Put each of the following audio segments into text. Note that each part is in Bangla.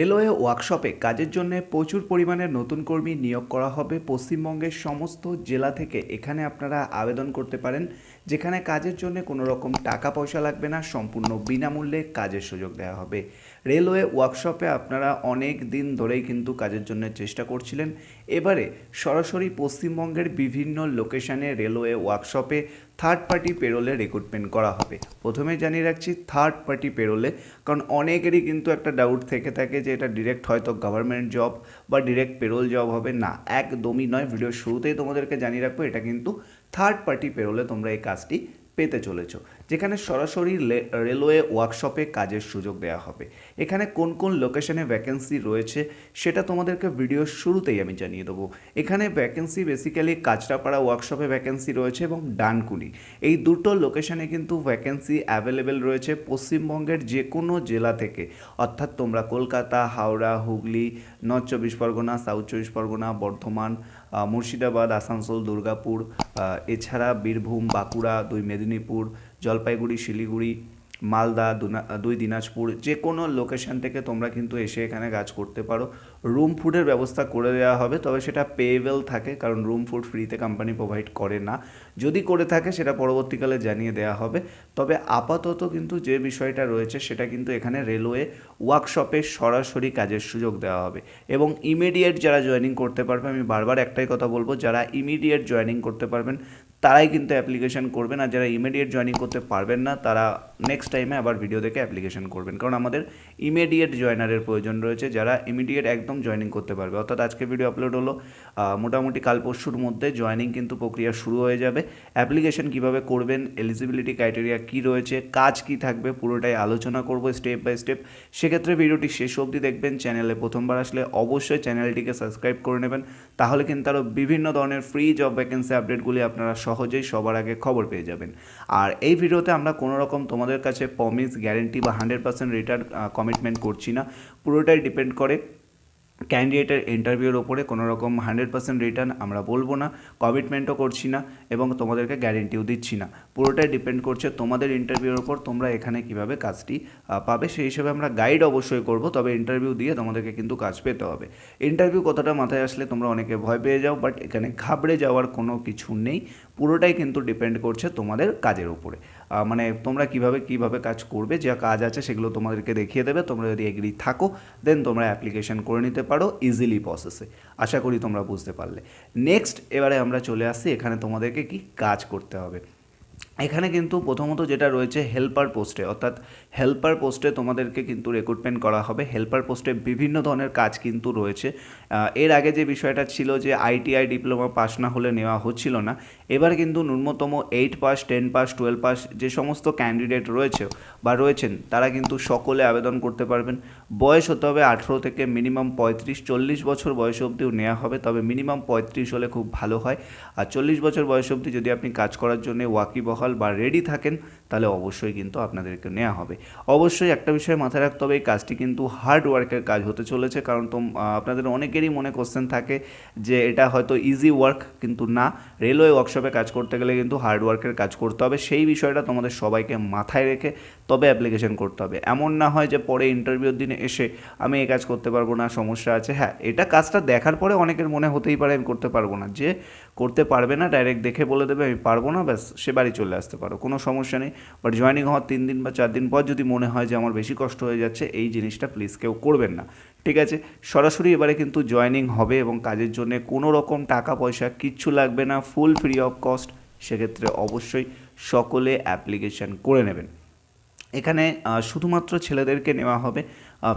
রেলওয়ে ওয়ার্কশপে কাজের জন্য প্রচুর পরিমাণে নতুন কর্মী নিয়োগ করা হবে। পশ্চিমবঙ্গের সমস্ত জেলা থেকে এখানে আপনারা আবেদন করতে পারেন। যেখানে কাজের জন্য কোনো রকম টাকা পয়সা লাগবে না, সম্পূর্ণ বিনামূল্যে কাজের সুযোগ দেওয়া হবে। রেলওয়ে ওয়ার্কশপে আপনারা অনেক দিন ধরেই কিন্তু কাজের জন্য চেষ্টা করছিলেন। এবারে সরাসরি পশ্চিমবঙ্গের বিভিন্ন লোকেশানে রেলওয়ে ওয়ার্কশপে থার্ড পার্টি পেরোলে রিক্রুটমেন্ট করা হবে। প্রথমে জানিয়ে রাখছি থার্ড পার্টি পেরোলে কারণ অনেকেরই কিন্তু একটা ডাউট থেকে থাকে যে এটা ডিরেক্ট হয়তো গভর্নমেন্ট জব বা ডিরেক্ট পেরোল জব হবে। না, একদমই নয়। ভিডিওর শুরুতেই তোমাদেরকে জানিয়ে রাখব, এটা কিন্তু থার্ড পার্টি পেরোলে তোমরা এই কাজটি পেতে চলেছ, যেখানে সরাসরি রেলওয়ে ওয়ার্কশপে কাজের সুযোগ দেওয়া হবে। এখানে কোন কোন লোকেশনে ভ্যাকেন্সি রয়েছে সেটা তোমাদেরকে ভিডিওর শুরুতেই আমি জানিয়ে দেবো। এখানে ভ্যাকেন্সি বেসিক্যালি কাঁচরাপাড়া ওয়ার্কশপে ভ্যাকেন্সি রয়েছে এবং ডানকুনি। এই দুটো লোকেশনে কিন্তু ভ্যাকেন্সি অ্যাভেলেবেল রয়েছে পশ্চিমবঙ্গের যে কোনো জেলা থেকে। অর্থাৎ তোমরা কলকাতা, হাওড়া, হুগলি, নর্থ চব্বিশ পরগনা সাউথ চব্বিশ পরগনা, বর্ধমান মুর্শিদাবাদ আসানসোল দুর্গাপুর এছাড়া বীরভূম বাঁকুড়া দুই মেদিনীপুর জলপাইগুড়ি শিলিগুড়ি মালদা দুই দিনাজপুর যে কোনো লোকেশন থেকে তোমরা কিন্তু এসে এখানে কাজ করতে পারো। রুম ফুডের ব্যবস্থা করে দেওয়া হবে, তবে সেটা পেয়েবেল থাকে, কারণ রুম ফুড ফ্রিতে কোম্পানি প্রোভাইড করে না। যদি করে থাকে, সেটা পরবর্তীকালে জানিয়ে দেওয়া হবে। তবে আপাতত কিন্তু যে বিষয়টা রয়েছে, সেটা কিন্তু এখানে রেলওয়ে ওয়ার্কশপে সরাসরি কাজের সুযোগ দেওয়া হবে। এবং ইমিডিয়েট যারা জয়েনিং করতে পারবে, আমি বারবার একটাই কথা বলব, যারা ইমিডিয়েট জয়েনিং করতে পারবেন, তারাই কিন্তু অ্যাপ্লিকেশন করবেন। আর যারা ইমিডিয়েট জয়েনিং করতে পারবেন না, তারা নেক্সট টাইমে আবার ভিডিও দেখে অ্যাপ্লিকেশন করবেন। কারণ আমাদের ইমিডিয়েট জয়েনারের প্রয়োজন রয়েছে, যারা ইমিডিয়েট একদম জয়েনিং করতে পারবে। অর্থাৎ আজকে ভিডিও আপলোড হলো মোটামুটি কাল পরশুর মধ্যে জয়েনিং কিন্তু প্রক্রিয়া শুরু হয়ে যাবে। অ্যাপ্লিকেশন কীভাবে করবেন এলিজিবিলিটি ক্রাইটেরিয়া কি রয়েছে, কাজ কি থাকবে, পুরোটাই আলোচনা করব স্টেপ বাই স্টেপ সেক্ষেত্রে ভিডিওটি শেষ অবধি দেখবেন চ্যানেলে প্রথমবার আসলে অবশ্যই চ্যানেলটিকে সাবস্ক্রাইব করে নেবেন। তাহলে কিন্তু আরও বিভিন্ন ধরনের ফ্রি জব ভ্যাকেন্সি আপডেটগুলি আপনারা সহজেই সবার আগে খবর পেয়ে যাবেন। আর এই ভিডিওতে আমরা কোনো রকম তোমাদের কাছে প্রমিস গ্যারেন্টি বা হান্ড্রেড পার্সেন্ট রিটার্ন কমিটমেন্ট করছি না। পুরোটাই ডিপেন্ড করে ক্যান্ডিডেটের ইন্টারভিউর ওপরে কোনো রকম হান্ড্রেড পার্সেন্ট রিটার্ন আমরা বলব না কমিটমেন্টও করছি না এবং তোমাদেরকে গ্যারেন্টিও দিচ্ছি না। পুরোটাই ডিপেন্ড করছে তোমাদের ইন্টারভিউর ওপর তোমরা এখানে কীভাবে কাজটি পাবে সেই হিসেবে আমরা গাইড অবশ্যই করব, তবে ইন্টারভিউ দিয়ে তোমাদেরকে কিন্তু কাজ পেতে হবে। ইন্টারভিউ কথাটা মাথায় আসলে তোমরা অনেকে ভয় পেয়ে যাও বাট এখানে ঘাবড়ে যাওয়ার কোনো কিছু নেই। পুরোটাই কিন্তু ডিপেন্ড করছে তোমাদের কাজের উপরে। মানে তোমরা কীভাবে কীভাবে কাজ করবে, যা কাজ আছে সেগুলো তোমাদেরকে দেখিয়ে দেবে। তোমরা যদি এগ্রি থাকো দেন তোমরা অ্যাপ্লিকেশন করে নিতে পারো ইজিলি প্রসেসে আশা করি তোমরা বুঝতে পারলে। নেক্সট এবারে আমরা চলে আসি এখানে তোমাদেরকে কি? কাজ করতে হবে। এখানে কিন্তু প্রথমত যেটা রয়েছে হেল্পার পোস্টে অর্থাৎ হেল্পার পোস্টে তোমাদেরকে কিন্তু রেক্রুটমেন্ট করা হবে। হেল্পার পোস্টে বিভিন্ন ধরনের কাজ কিন্তু রয়েছে। এর আগে যে বিষয়টা ছিল যে আইটিআই ডিপ্লোমা পাস না হলে নেওয়া হচ্ছিল না, এবার কিন্তু ন্যূনতম eight pass ten pass twelve pass যে সমস্ত ক্যান্ডিডেট রয়েছে বা রয়েছেন, তারা কিন্তু সকলে আবেদন করতে পারবেন। বয়স হতে হবে আঠেরো থেকে মিনিমাম পঁয়ত্রিশ, চল্লিশ বছর বয়স অবধিও নেওয়া হবে, তবে মিনিমাম পঁয়ত্রিশ হলে খুব ভালো হয়। আর চল্লিশ বছর বয়স অবধি যদি আপনি কাজ করার জন্য ওয়াকিবহাল বা রেডি থাকেন তাহলে অবশ্যই কিন্তু আপনাদেরকে নেওয়া হবে। অবশ্যই একটা বিষয় মাথায় রাখতে হবে, এই কাজটি কিন্তু হার্ড ওয়ার্কের কাজ হতে চলেছে, কারণ তো আপনাদের অনেকেরই মনে কোশ্চেন থাকে যে এটা হয়তো ইজি ওয়ার্ক কিন্তু না। রেলওয়ে ওয়ার্কশপে কাজ করতে গেলে কিন্তু হার্ড ওয়ার্কের কাজ করতে হবে, সেই বিষয়টা তোমাদের সবাইকে মাথায় রেখে তবে অ্যাপ্লিকেশন করতে হবে। এমন না হয় যে পরে ইন্টারভিউর দিনে এসে আমি এই কাজ করতে পারব না, সমস্যা আছে। হ্যাঁ এটা কাজটা দেখার পরে অনেকের মনে হতেই পারে আমি করতে পারব না। যে করতে পারবে না ডাইরেক্ট দেখে বলে দেবে, আমি পারব না, ব্যাস, সে বাড়ি চলে আসতে পারো, কোনো সমস্যা নেই। বাট জয়নিং হওয়ার তিন দিন বা চার দিন পর যদি মনে হয় যে আমার বেশি কষ্ট হয়ে যাচ্ছে, এই জিনিসটা প্লিজ কেউ করবেন না। ঠিক আছে? সরাসরি এবারে কিন্তু জয়নিং হবে এবং কাজের জন্য কোনো রকম টাকা পয়সা কিচ্ছু লাগবে না ফুল ফ্রি অফ কস্ট সেক্ষেত্রে অবশ্যই সকলে অ্যাপ্লিকেশান করে নেবেন। এখানে শুধুমাত্র ছেলেদেরকে নেওয়া হবে।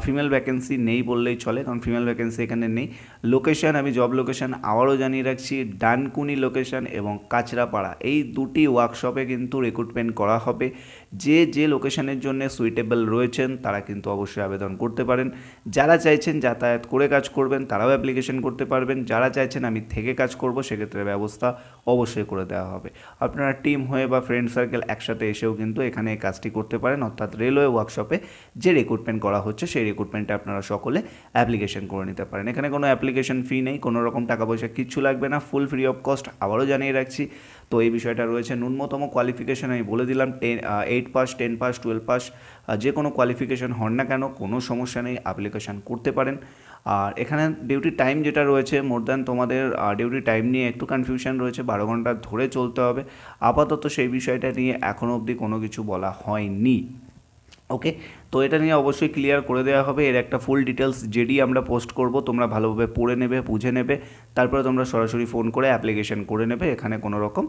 ফিমেল ভ্যাকেন্সি নেই বললেই চলে, কারণ ফিমেল ভ্যাকেন্সি এখানে নেই। লোকেশন আমি জব লোকেশন আবারও জানিয়ে রাখছি, ডানকুনি লোকেশন এবং কাঁচরাপাড়া। এই দুটি ওয়ার্কশপে কিন্তু রিক্রুটমেন্ট করা হবে। যে যে লোকেশানের জন্য সুইটেবল রয়েছেন, তারা কিন্তু অবশ্যই আবেদন করতে পারেন। যারা চাইছেন যাতায়াত করে কাজ করবেন, তারাও অ্যাপ্লিকেশন করতে পারবেন। যারা চাইছেন আমি থেকে কাজ করব, সেক্ষেত্রে ব্যবস্থা অবশ্যই করে দেওয়া হবে। আপনারা টিম হয়ে বা ফ্রেন্ড সার্কেল একসাথে এসেও কিন্তু এখানে কাজটি করতে পারেন। অর্থাৎ রেলওয়ে ওয়ার্কশপে যে রিক্রুটমেন্ট করা হচ্ছে সেই রিক্রুটমেন্টে আপনারা সকলে অ্যাপ্লিকেশন করে নিতে পারেন। এখানে কোনো অ্যাপ্লিকেশন ফি নেই, কোনো রকম টাকা পয়সা কিচ্ছু লাগবে না ফুল ফ্রি অফ কস্ট আবারও জানিয়ে রাখছি। তো এই বিষয়টা রয়েছে, ন্যূনতম কোয়ালিফিকেশান আমি বলে দিলাম ten eight pass ten pass twelve pass যে কোনো কোয়ালিফিকেশান হন না কেন, কোনো সমস্যা নেই অ্যাপ্লিকেশান করতে পারেন। আর এখানে ডিউটি টাইম যেটা রয়েছে মোর দ্যান তোমাদের ডিউটি টাইম নিয়ে একটু কনফিউশন রয়েছে, বারো ঘণ্টা ধরে চলতে হবে। আপাতত সেই বিষয়টা নিয়ে এখনও অবধি কোনো কিছু বলা হয়নি। ওকে তো এটা নিয়ে অবশ্যই ক্লিয়ার করে দেওয়া হবে। এর একটা ফুল ডিটেলস যেডি আমরা পোস্ট করব। তোমরা ভালোভাবে পড়ে নেবে, বুঝে নেবে। তারপরে তোমরা সরাসরি ফোন করে অ্যাপ্লিকেশন করে নেবে। এখানে কোনো রকম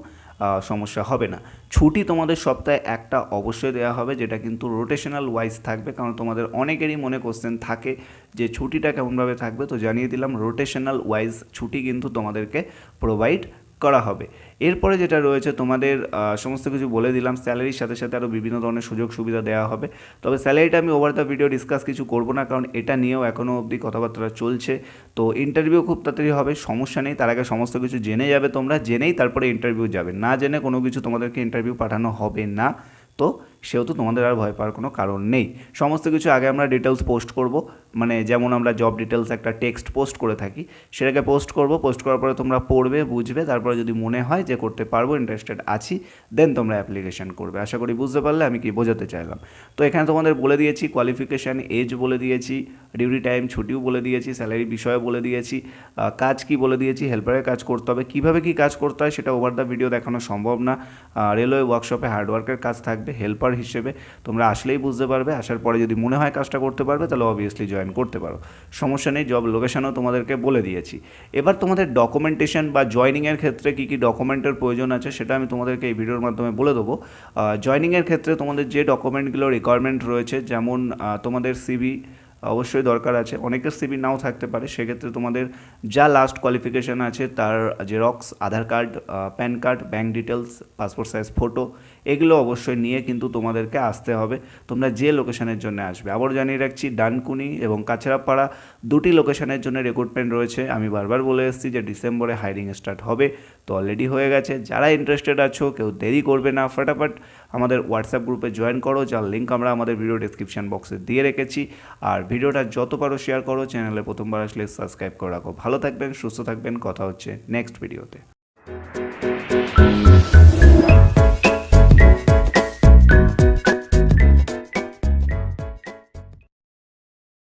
সমস্যা হবে না। ছুটি তোমাদের সপ্তাহে একটা অবশ্যই দেওয়া হবে, যেটা কিন্তু রোটেশনাল ওয়াইজ থাকবে। কারণ তোমাদের অনেকেরই মনে কোশ্চেন থাকে যে ছুটিটা কেমনভাবে থাকবে। তো জানিয়ে দিলাম রোটেশনাল ওয়াইজ ছুটি কিন্তু তোমাদেরকে প্রোভাইড করা হবে। এরপরে যেটা রয়েছে, তোমাদের সমস্ত কিছু বলে দিলাম। স্যালারির সাথে সাথে আরও বিভিন্ন ধরনের সুযোগ সুবিধা দেওয়া হবে। তবে স্যালারিটা আমি ওভার দ্য ভিডিও ডিসকাস কিছু করব না, কারণ এটা নিয়েও এখনও অবধি কথাবার্তা চলছে। তো ইন্টারভিউ খুব তাড়াতাড়ি হবে, সমস্যা নেই। তার আগে সমস্ত কিছু জেনে যাবে তোমরা। জেনেই তারপরে ইন্টারভিউ যাবে। না জেনে কোনো কিছু তোমাদেরকে ইন্টারভিউ পাঠানো হবে না। তো সেহেতু তোমাদের আর ভয় পাওয়ার কোনো কারণ নেই। সমস্ত কিছু আগে আমরা ডিটেলস পোস্ট করব। মানে যেমন আমরা জব ডিটেলস একটা টেক্সট পোস্ট করে থাকি, সেটাকে পোস্ট করব। পোস্ট করার পরে তোমরা পড়বে, বুঝবে, তারপরে যদি মনে হয় যে করতে পারব ইন্টারেস্টেড আছি দেন তোমরা অ্যাপ্লিকেশন করবে। আশা করি বুঝতে পারলে, আমি কি বোঝাতে চাইলাম। তো এখানে তোমাদের বলে দিয়েছি কোয়ালিফিকেশান এজ বলে দিয়েছি ডিউটি টাইম ছুটিও বলে দিয়েছি স্যালারি বিষয়ে বলে দিয়েছি কাজ কি বলে দিয়েছি হেল্পারের কাজ করতে হবে। কীভাবে কি কাজ করতে হয়, সেটা ওভার দ্য ভিডিও দেখানো সম্ভব না। রেলওয়ে ওয়ার্কশপে হার্ডওয়ার্কের কাজ থাকবে হেল্পার হিসেবে তোমরা আসলেই বুঝতে পারবে। আসার পরে যদি মনে হয় কাজটা করতে পারবে, তাহলে অবভিয়াসলি জয়েন করতে পারো। সমস্যা নেই জব লোকেশনও তোমাদেরকে বলে দিয়েছি। এবার তোমাদের ডকুমেন্টেশন বা জয়নিংয়ের ক্ষেত্রে কী কী ডকুমেন্টের প্রয়োজন আছে, সেটা আমি তোমাদেরকে এই ভিডিওর মাধ্যমে বলে দেবো। জয়নিংয়ের ক্ষেত্রে তোমাদের যে ডকুমেন্টগুলো রিকোয়ারমেন্ট রয়েছে, যেমন তোমাদের সিভি অবশ্যই দরকার আছে। অনেকের সিবি নাও থাকতে পারে। সেক্ষেত্রে তোমাদের যা লাস্ট কোয়ালিফিকেশান আছে, তার xerox Aadhaar card PAN card bank details passport size photo এগুলো অবশ্যই নিয়ে কিন্তু তোমাদেরকে আসতে হবে। তোমরা যে লোকেশনের জন্য আসবে। আবার জানিয়ে রাখছি, ডানকুনি এবং কাছড়াপাড়া দুটি লোকেশনের জন্য রিক্রুটমেন্ট রয়েছে। আমি বারবার বলে এসেছি যে ডিসেম্বরে হায়ারিং স্টার্ট হবে। তো অলরেডি হয়ে গেছে। যারা ইন্টারেস্টেড আছো, কেউ দেরি করবে না। ফটাফট আমাদের হোয়াটসঅ্যাপ গ্রুপে জয়েন করো, যার লিঙ্ক আমরা আমাদের ভিডিও ডিসক্রিপশান বক্সে দিয়ে রেখেছি। আর ভিডিওটা যত পারো শেয়ার করো চ্যানেলে প্রথমবার আসলে সাবস্ক্রাইব করে রাখো। ভালো থাকবেন, সুস্থ থাকবেন, কথা হচ্ছে নেক্সট ভিডিওতে